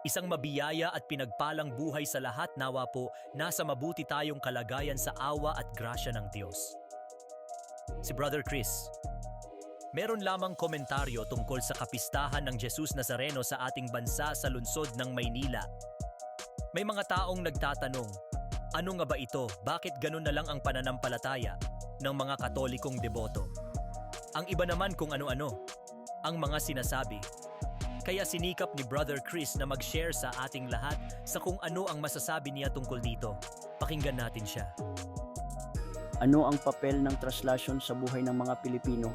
Isang mabiyaya at pinagpalang buhay sa lahat nawa po nasa mabuti tayong kalagayan sa awa at grasya ng Diyos. Si Brother Chris, meron lamang komentaryo tungkol sa kapistahan ng Jesus Nazareno sa ating bansa sa lungsod ng Maynila. May mga taong nagtatanong, ano nga ba ito? Bakit ganun na lang ang pananampalataya ng mga katolikong deboto? Ang iba naman kung ano-ano, ang mga sinasabi. Kaya sinikap ni Brother Chris na mag-share sa ating lahat sa kung ano ang masasabi niya tungkol dito. Pakinggan natin siya. Ano ang papel ng traslasyon sa buhay ng mga Pilipino?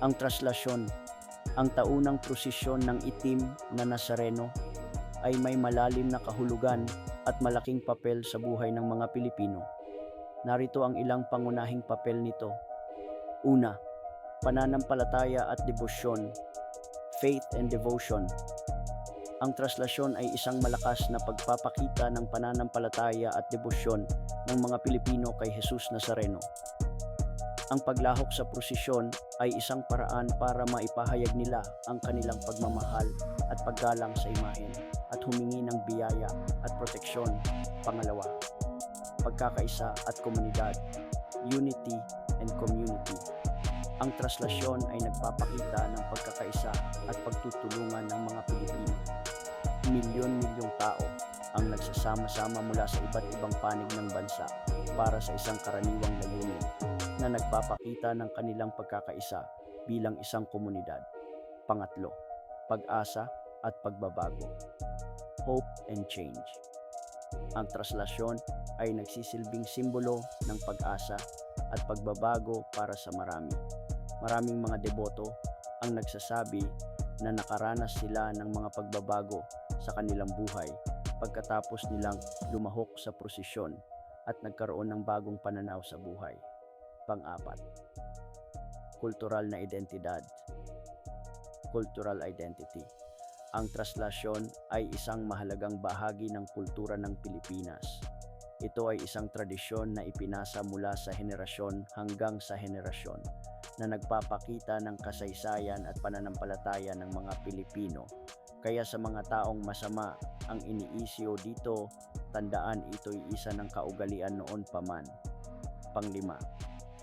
Ang traslasyon, ang taunang prosesyon ng itim na Nazareno, ay may malalim na kahulugan at malaking papel sa buhay ng mga Pilipino. Narito ang ilang pangunahing papel nito. Una, pananampalataya at debosyon, faith and devotion. Ang traslasyon ay isang malakas na pagpapakita ng pananampalataya at debosyon ng mga Pilipino kay Jesus Nazareno. Ang paglahok sa prosesyon ay isang paraan para maipahayag nila ang kanilang pagmamahal at paggalang sa imahen at humingi ng biyaya at proteksyon. Pangalawa, pagkakaisa at komunidad, unity and community. Ang traslasyon ay nagpapakita ng pagkakaisa at pagtutulungan ng mga Pilipino. Milyon-milyong tao ang nagsasama-sama mula sa iba't ibang panig ng bansa para sa isang karaniwang layunin na nagpapakita ng kanilang pagkakaisa bilang isang komunidad. Pangatlo, pag-asa at pagbabago. Hope and change. Ang traslasyon ay nagsisilbing simbolo ng pag-asa at pagbabago para sa marami. Maraming mga deboto ang nagsasabi na nakaranas sila ng mga pagbabago sa kanilang buhay pagkatapos nilang lumahok sa prosesyon at nagkaroon ng bagong pananaw sa buhay. Pang-apat, kultural na identidad. Cultural identity. Ang traslasyon ay isang mahalagang bahagi ng kultura ng Pilipinas. Ito ay isang tradisyon na ipinasa mula sa henerasyon hanggang sa henerasyon na nagpapakita ng kasaysayan at pananampalataya ng mga Pilipino. Kaya sa mga taong masama ang iniisyo dito, tandaan ito'y isa ng kaugalian noon pa man. Panglima,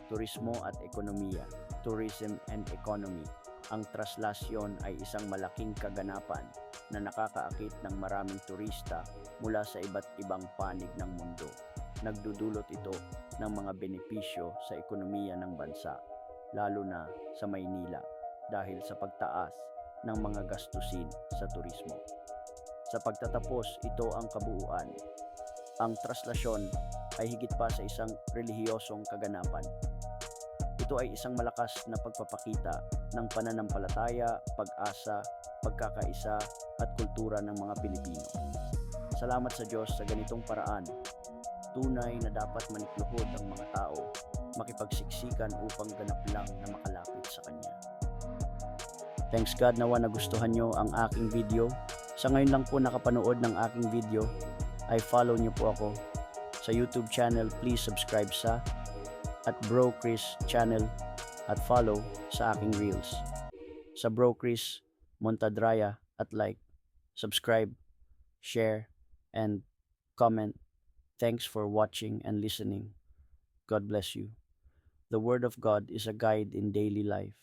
turismo at ekonomiya, tourism and economy. Ang traslasyon ay isang malaking kaganapan na nakakaakit ng maraming turista mula sa iba't ibang panig ng mundo. Nagdudulot ito ng mga benepisyo sa ekonomiya ng bansa, lalo na sa Maynila dahil sa pagtaas ng mga gastusin sa turismo. Sa pagtatapos, ito ang kabuuan. Ang traslasyon ay higit pa sa isang relihiyosong kaganapan. Ito ay isang malakas na pagpapakita ng pananampalataya, pag-asa, pagkakaisa at kultura ng mga Pilipino. Salamat sa Diyos sa ganitong paraan. Tunay na dapat manikluhod ang mga tao, makipagsiksikan upang ganap lang na makalapit sa Kanya. Thanks God nawa nagustuhan nyo ang aking video. Sa ngayon lang po nakapanood ng aking video, ay follow nyo po ako sa YouTube channel. Please subscribe sa at Bro Chris channel at follow sa aking reels. Sa Bro Chris Montadraya at like, subscribe, share, and comment. Thanks for watching and listening. God bless you. The Word of God is a guide in daily life.